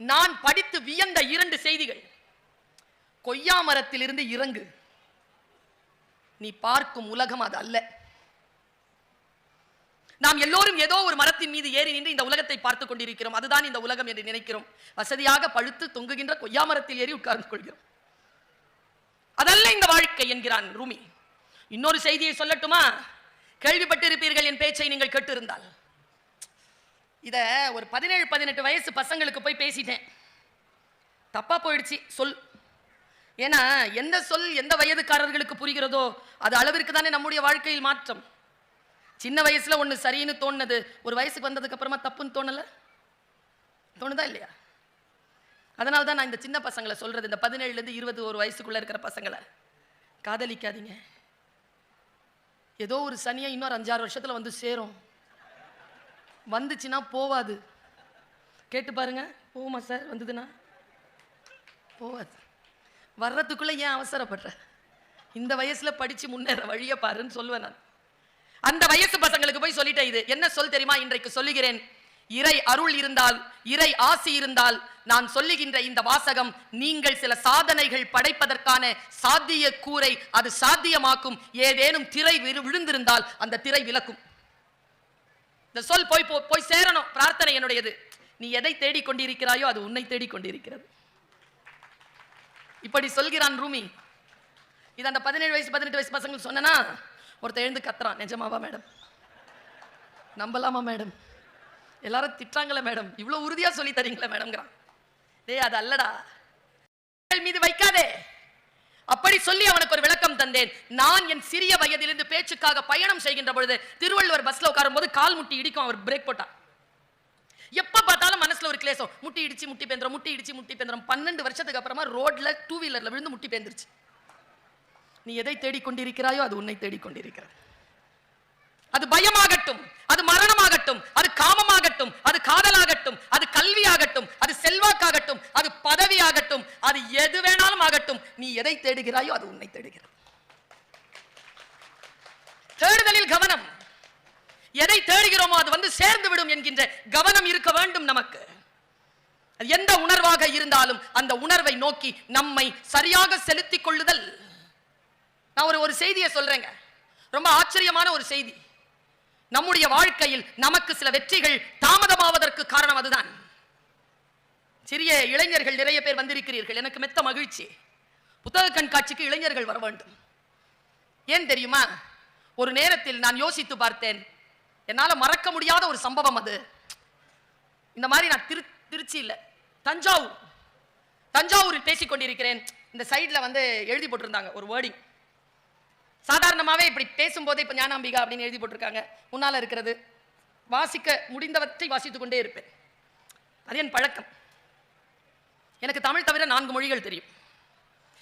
நான் படித்து வியந்த இரண்டு செய்திகள். கொய்யா மரத்திலிருந்து இறங்கு. நீ பார்க்கும் உலகம் அது அல்ல. நாம் எல்லோரும் ஏதோ ஒரு மரத்தின் மீது ஏறி நின்று இந்த உலகத்தை பார்த்து கொண்டிருக்கிறோம். அதுதான் இந்த உலகம் என்று நினைக்கிறோம். வசதியாக பழுத்து தொங்குகின்ற கொய்யா மரத்தில் ஏறி உட்கார்ந்து கொள்கிறோம். அதல்ல இந்த வாழ்க்கை என்கிறான் ரூமி. இன்னொரு செய்தியை சொல்லட்டுமா? கேள்விப்பட்டிருப்பீர்கள் என் பேச்சை நீங்கள் கேட்டிருந்தால். இதை ஒரு பதினேழு பதினெட்டு வயசு பசங்களுக்கு போய் பேசிட்டேன். தப்பாக போயிடுச்சு சொல். ஏன்னா எந்த சொல் எந்த வயதுக்காரர்களுக்கு புரிகிறதோ அது அளவிற்கு தானே நம்முடைய வாழ்க்கையில் மாற்றம். சின்ன வயசில் ஒன்று சரின்னு தோணுனது ஒரு வயசுக்கு வந்ததுக்கப்புறமா தப்புன்னு தோணலை? தோணுதா இல்லையா? அதனால தான் நான் இந்த சின்ன பசங்களை சொல்கிறது இந்த பதினேழுலேருந்து இருபது ஒரு வயசுக்குள்ளே இருக்கிற பசங்களை. காதலிக்காதீங்க. ஏதோ ஒரு சனியை இன்னொரு அஞ்சாறு வருஷத்தில் வந்து சேரும். வந்துச்சுன்னா போவாது. கேட்டு பாருங்க போகுமா சார்? வந்ததுன்னா? போவாது. வர்றதுக்குள்ள ஏன் அவசரப்படுற? இந்த வயசுல படிச்சு முன்னேற வழியை பாருன்னு சொல்லுவேன் நான். அந்த வயசு பசங்களுக்கு போய் சொல்லிட்டேன் இது. என்ன சொல் தெரியுமா? இன்றைக்கு சொல்லுகிறேன். இறை அருள் இருந்தால் இறை ஆசி இருந்தால் நான் சொல்லுகின்ற இந்த வாசகம் நீங்கள் சில சாதனைகள் படைப்பதற்கான சாத்திய கூரை அது சாத்தியமாக்கும். ஏதேனும் திரை விழுந்திருந்தால் அந்த திரை விளக்கும். இந்த சொல் போய் போ- போய் சேரணும். பிரார்த்தனை என்னுடையது. நீ எதை தேடிக்கொண்டிருக்கிறாயோ அது உன்னை தேடிக் கொண்டிருக்கிறது இப்படி சொல்கிறான் ரூமி. இது அந்த பதினேழு வயசு பதினெட்டு வயசு பசங்களுக்கு சொன்னனா? ஒருத்தன் எழுந்து கத்துறான். நிஜமாவா மேடம்? நம்பலாமா மேடம்? எல்லாரும் திட்டாங்களே மேடம். இவ்வளோ உறுதியா சொல்லி தரீங்களே மேடம்ங்கிறான். டேய் அது அல்லடா. மீது வைக்காதே. அப்படி சொல்லி அவனுக்கு ஒரு விளக்கம் தந்தேன். நான் என் சிறிய வயதிலிருந்து பேச்சுக்காக பயணம் செய்கின்ற பொழுது திருவள்ளுவர் பஸ்ல உட்காரும் போது கால் முட்டி இடிக்கும் அவர் பிரேக் போட்டான் எப்ப பார்த்தாலும் மனசுல ஒரு கிளேசம். முட்டி இடிச்சு முட்டி பேந்திரம் முட்டி இடிச்சு முட்டி பேந்திரம். பன்னெண்டு வருஷத்துக்கு அப்புறமா ரோட்ல டூ வீலர்ல விழுந்து முட்டி பேந்துருச்சு. நீ எதை தேடிக்கொண்டிருக்கிறாயோ அது உன்னை தேடிக்கொண்டிருக்கிறது. அது பயமாகட்டும் அது மரணமாகட்டும் அது காமமாகட்டும் அது காதலாகட்டும் அது கல்வியாகட்டும் அது செல்வாக்காகட்டும் அது பதவியாகட்டும் அது எது வேணாலும் ஆகட்டும். நீ எதை தேடுகிறாயோ அது உன்னை தேடுகிறது. தேடுதலில் கவனம். எதை தேடுகிறோமோ அது வந்து சேர்ந்து விடும் என்கின்ற கவனம் இருக்க வேண்டும் நமக்கு. அது எந்த உணர்வாக இருந்தாலும் அந்த உணர்வை நோக்கி நம்மை சரியாக செலுத்திக் கொள்ளுதல். நான் ஒரு ஒரு செய்தியை சொல்றேங்க. ரொம்ப ஆச்சரியமான ஒரு செய்தி. நம்முடைய வாழ்க்கையில் நமக்கு சில வெற்றிகள் தாமதமாவதற்கு காரணம் அதுதான். சிறிய இளைஞர்கள் நிறைய பேர் வந்திருக்கிறீர்கள். எனக்கு மெத்த மகிழ்ச்சி. புத்தக கண்காட்சிக்கு இளைஞர்கள் வர வேண்டும். ஏன் தெரியுமா? ஒரு நேரத்தில் நான் யோசித்து பார்த்தேன். என்னால மறக்க முடியாத ஒரு சம்பவம் அது. இந்த மாதிரி நான் திரு திருச்சி இல்ல தஞ்சாவூர். தஞ்சாவூரில் பேசிக் கொண்டிருக்கிறேன் இந்த சைடுல வந்து எழுதி போட்டிருந்தாங்க ஒரு வேர்டிங் சாதாரணமாவே இப்படி பேசும்போதே இப்போ ஞானாம்பிகா அப்படின்னு எழுதி போட்டிருக்காங்க. முன்னால் இருக்கிறது. வாசிக்க முடிந்தவற்றை வாசித்து கொண்டே இருப்பேன். அது என் பழக்கம். எனக்கு தமிழ் தவிர நான்கு மொழிகள் தெரியும்.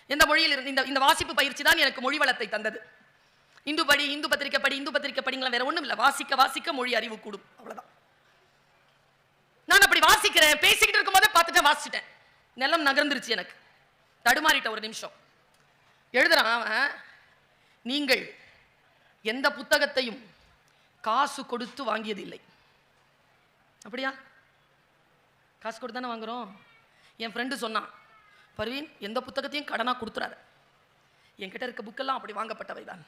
எந்த மொழியில் இருந்து இந்த இந்த வாசிப்பு பயிற்சி தான் எனக்கு மொழி வளத்தை தந்தது. இந்து படி இந்து பத்திரிக்கை படி இந்து பத்திரிக்கை படிங்களா வேற ஒன்றும் இல்ல வாசிக்க வாசிக்க மொழி அறிவு கூடும். அவ்வளவுதான். நான் அப்படி வாசிக்கிறேன். பேசிக்கிட்டு இருக்கும்போதே பார்த்துட்டேன் வாசிச்சிட்டேன். நிலம் நகர்ந்துருச்சு எனக்கு. தடுமாறிட்ட ஒரு நிமிஷம். எழுதுறான் அவன் நீங்கள் எந்த புத்தகத்தையும் காசு கொடுத்து வாங்கியதில்லை. அப்படியா? காசு கொடுத்து தானே வாங்குறோம்? என் ஃப்ரெண்டு சொன்னான் பர்வீன் எந்த புத்தகத்தையும் கடனாக கொடுத்துறாரு என்கிட்ட இருக்க புக்கெல்லாம் அப்படி வாங்கப்பட்டவை தான்.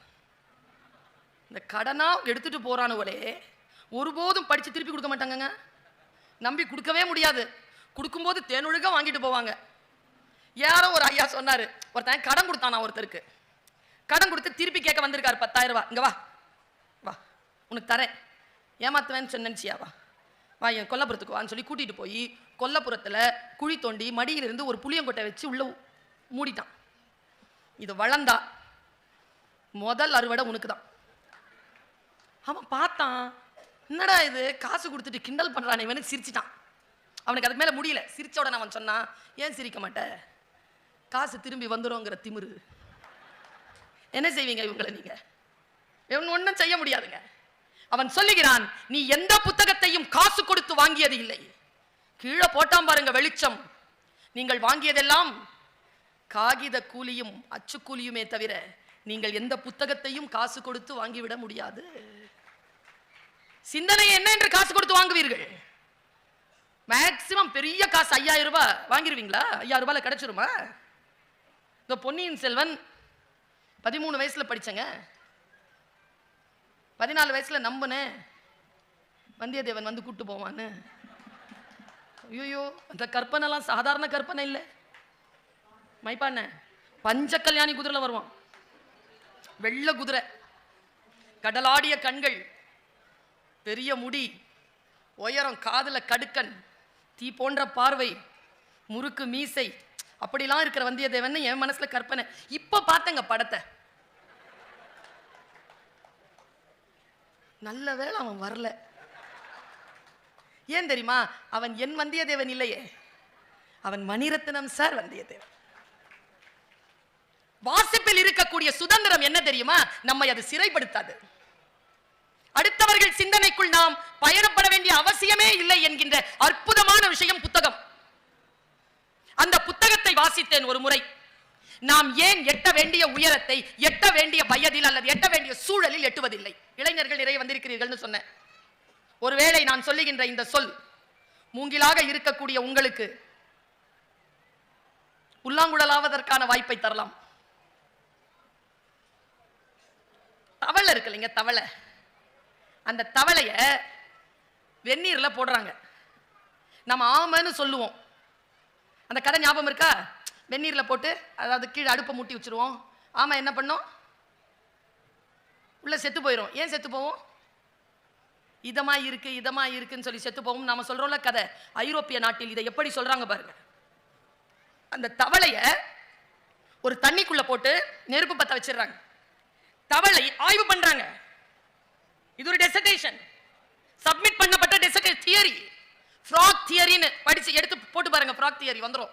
இந்த கடனாக எடுத்துகிட்டு போகிறானுவலே ஒருபோதும் படித்து திருப்பி கொடுக்க மாட்டாங்கங்க. நம்பி கொடுக்கவே முடியாது. கொடுக்கும்போது தேனொழுக வாங்கிட்டு போவாங்க. யாரோ ஒரு ஐயா சொன்னார் ஒருத்தன் கடன் கொடுத்தானா ஒருத்தருக்கு. கடன் கொடுத்து திருப்பி கேட்க வந்திருக்காரு பத்தாயிரம் ரூபா இங்கே வா. வா. உனக்கு தரேன். ஏமாத்துவேன்னு சொன்னேன்ச்சியா வா. வா என் கொல்லப்புறத்துக்கு வான்னு சொல்லி கூட்டிகிட்டு போய் கொல்லப்புறத்தில் குழி தோண்டி மடியிலிருந்து ஒரு புளியங்கொட்டை வச்சு உள்ளே மூடிட்டான். இது வளர்ந்தா முதல் அறுவடை உனக்கு தான் அவன் பார்த்தான். என்னடா இது? காசு கொடுத்துட்டு கிண்டல் பண்றானே இவனு சிரிச்சிட்டான். அவனுக்கு அதுக்கு மேலே முடியல. சிரிச்ச உடனே அவன் சொன்னான் ஏன் சிரிக்க மாட்ட? காசு திரும்பி வந்துருங்கிற திமிரு. என்ன செய்வீங்க இவங்களை நீங்க? இவன் ஒன்றும் செய்ய முடியாதுங்க. அவன் சொல்லுகிறான் நீ எந்த புத்தகத்தையும் காசு கொடுத்து வாங்கியது இல்லை. கீழே போட்டாம் பாருங்க வெளிச்சம். நீங்கள் வாங்கியதெல்லாம் காகித கூலியும் அச்சு கூலியுமே தவிர நீங்கள் எந்த புத்தகத்தையும் காசு கொடுத்து வாங்கிவிட முடியாது. சிந்தனை என்ன என்று காசு கொடுத்து வாங்குவீர்கள்? மேக்சிமம் பெரிய காசு ஐயாயிரம் ரூபாய் வாங்கிருவீங்களா? ஐயாயிரம் ரூபாயில கிடைச்சிருமா? இந்த பொன்னியின் செல்வன் பதிமூணு வயசில் படித்தேங்க பதினாலு வயசில் நம்பினேன் வந்தியத்தேவன் வந்து கூப்பிட்டு போவான்னு. ஐயோ அந்த கற்பனைலாம் சாதாரண கற்பனை இல்லை. மைப்பாண்ண பஞ்ச கல்யாணி குதிரையில் வருவான். வெள்ளை குதிரை கடலாடிய கண்கள் பெரிய முடி உயரம் காதில் கடுக்கன் தீ போன்ற பார்வை முறுக்கு மீசை அப்படிலாம் இருக்கிற வந்தியத்தேவன் என் மனசுல கற்பனை. இப்ப பார்த்தங்க படத்தை. நல்ல வேலை அவன் வரல. ஏன் தெரியுமா? அவன் என் வந்தியத்தேவன் இல்லையே. அவன் மணிரத்னம் சார் வந்தியத்தேவன். வாசிப்பில் இருக்கக்கூடிய சுதந்திரம் என்ன தெரியுமா? நம்மை அது சிறைப்படுத்தாது. அடுத்தவர்கள் சிந்தனைக்குள் நாம் பயணப்பட வேண்டிய அவசியமே இல்லை என்கின்ற அற்புதமான விஷயம் புத்தகம். அந்த புத்தகத்தை வாசித்தேன் ஒரு முறை. நாம் ஏன் எட்ட வேண்டிய உயரத்தை எட்ட வேண்டிய வயதில் அல்லது எட்ட வேண்டிய சூழலில் எட்டுவதில்லை? இளைஞர்கள் நிறைய வந்திருக்கிறீர்கள்னு சொன்னேன். ஒருவேளை நான் சொல்லுகின்ற இந்த சொல் மூங்கிலாக இருக்கக்கூடிய உங்களுக்கு புல்லாங்குழலாவதற்கான வாய்ப்பை தரலாம். தவளை இருக்கு இல்லைங்க தவளை. அந்த தவளைய வெந்நீர்ல போடுறாங்க. நம்ம ஆமைன்னு சொல்லுவோம். அந்த கதை ஞாபகம் இருக்கா? வெந்நீரில் போட்டு அதாவது கீழே அடுப்பை மூட்டி வச்சிருவோம். ஆமா என்ன பண்ணோம்? உள்ள செத்து போயிடும் ஏன் செத்து போவோம்? இதமா இருக்கு இதமா இருக்குன்னு சொல்லி செத்து போவோம் நாம சொல்கிறோம்ல கதை. ஐரோப்பிய நாட்டில் இதை எப்படி சொல்றாங்க பாருங்க. அந்த தவளையை ஒரு தண்ணிக்குள்ள போட்டு நெருப்பு பத்த வச்சிடுறாங்க. தவளை ஆய்வு பண்றாங்க. இது ஒரு டெசர்டேஷன் சப்மிட் பண்ணப்பட்ட ஃப்ராக் தியரின்னு படிச்சு எடுத்து போட்டு பாருங்க ஃப்ராக் தியரி வந்துரும்.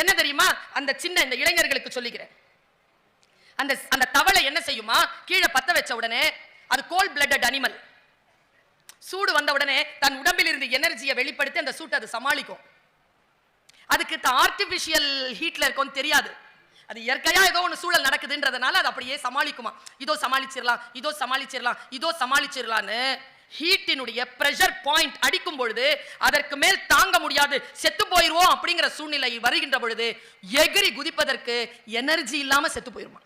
என்ன தெரியுமா? அந்த சின்ன இந்த இளைஞர்களுக்கு சொல்லிக்கிறேன். அந்த அந்த தவளை என்ன செய்யுமா? கீழே பத்த வச்ச உடனே அது கோல் பிளட்டட் அனிமல் சூடு வந்த உடனே தன் உடம்பில் இருந்து எனர்ஜியை வெளிப்படுத்தி அந்த சூட்டை அது சமாளிக்கும். அதுக்கு ஆர்டிபிஷியல் ஹீட்ல இருக்கும்னு தெரியாது. அது இயற்கையா ஏதோ ஒன்று சூழல் நடக்குதுன்றதுனால அது அப்படியே சமாளிக்குமா? இதோ சமாளிச்சிடலாம் இதோ சமாளிச்சிடலாம் இதோ சமாளிச்சிடலான்னு ஹீட்டினுடைய பிரஷர் பாயிண்ட் அடிக்கும் பொழுது அதற்கு மேல் தாங்க முடியாது செத்து போயிடுவோம் அப்படிங்கிற சூழ்நிலை வருகின்ற பொழுது எகிரி குதிப்பதற்கு எனர்ஜி இல்லாம செத்து போயிருமா?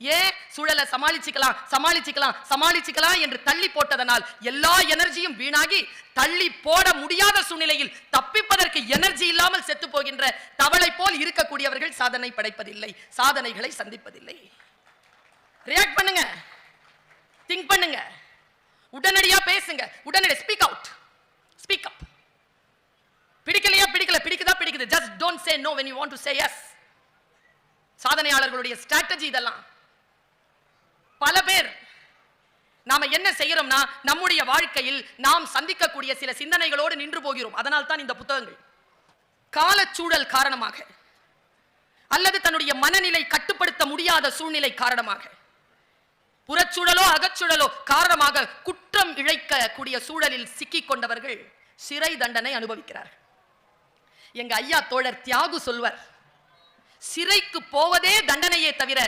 ஏன் சூழலை சமாளிச்சுக்கலாம் சமாளிச்சுக்கலாம் சமாளிச்சுக்கலாம் என்று தள்ளி போட்டதனால் எல்லா எனர்ஜியும் வீணாகி தள்ளி போட முடியாத சூழ்நிலையில் தப்பிப்பதற்கு எனர்ஜி இல்லாமல் செத்து போகின்ற தவளை போல் இருக்கக்கூடியவர்கள் சாதனை படைப்பதில்லை சாதனைகளை சந்திப்பதில்லை. ரியாக்ட் பண்ணுங்க. திங்க் பண்ணுங்க. உடனடியா பேசுங்க. உடனடி ஸ்பீக் அவுட் ஸ்பீக் அப் பிடிக்கலையா? பிடிக்கல. பிடிக்குதா? பிடிக்குது. Just don't say no when you want to say yes சாதனையாளர்களுடைய strategy இதெல்லாம். பல பேர் நாம என்ன செய்யறோம்னா நம்முடைய வாழ்க்கையில் நாம் சந்திக்கக்கூடிய சில சிந்தனைகளோடு நின்று போகிறோம். அதனால் தான் இந்த புத்தகங்கள். காலச்சூழல் காரணமாக அல்லது தன்னுடைய மனநிலை கட்டுப்படுத்த முடியாத சூழ்நிலை காரணமாக. புறச்சூழலோ அகச்சூழலோ காரணமாக குற்றம் இழைக்கக்கூடிய சூழலில் சிக்கிக் கொண்டவர்கள் சிறை தண்டனை அனுபவிக்கிறார்கள். எங்க ஐயா தோழர் தியாகு சொல்வர் சிறைக்கு போவதே தண்டனையே தவிர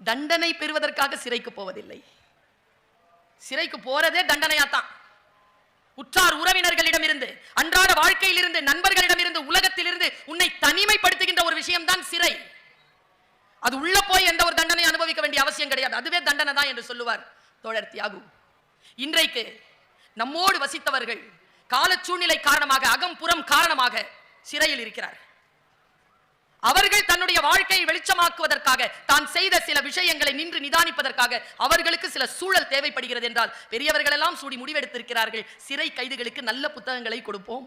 தண்டனை பெறுவதற்காக சிறைக்கு போவதில்லை. சிறைக்கு போறதே தண்டனையாத்தான். உற்றார் உறவினர்களிடமிருந்து அன்றாட வாழ்க்கையிலிருந்து நண்பர்களிடமிருந்து உலகத்திலிருந்து உன்னை தனிமைப்படுத்துகின்ற ஒரு விஷயம்தான் சிறை. அது உள்ள போய் எந்த ஒரு தண்டனை அனுபவிக்க வேண்டிய அவசியம் கிடையாது. அதுவே தண்டனை தான் என்று சொல்லுவார் தோழர் தியாகு. இன்றைக்கு நம்மோடு வசித்தவர்கள் கால சூழ்நிலை காரணமாக அகம்புறம் காரணமாக சிறையில் இருக்கிறார். அவர்கள் தன்னுடைய வாழ்க்கையை வெளிச்சமாக்குவதற்காக தான் செய்த சில விஷயங்களை நின்று நிதானிப்பதற்காக அவர்களுக்கு சில சூழல் தேவைப்படுகிறது என்றால் பெரியவர்கள் எல்லாம் சூடி முடிவெடுத்திருக்கிறார்கள். சிறை கைதிகளுக்கு நல்ல புத்தகங்களை கொடுப்போம்.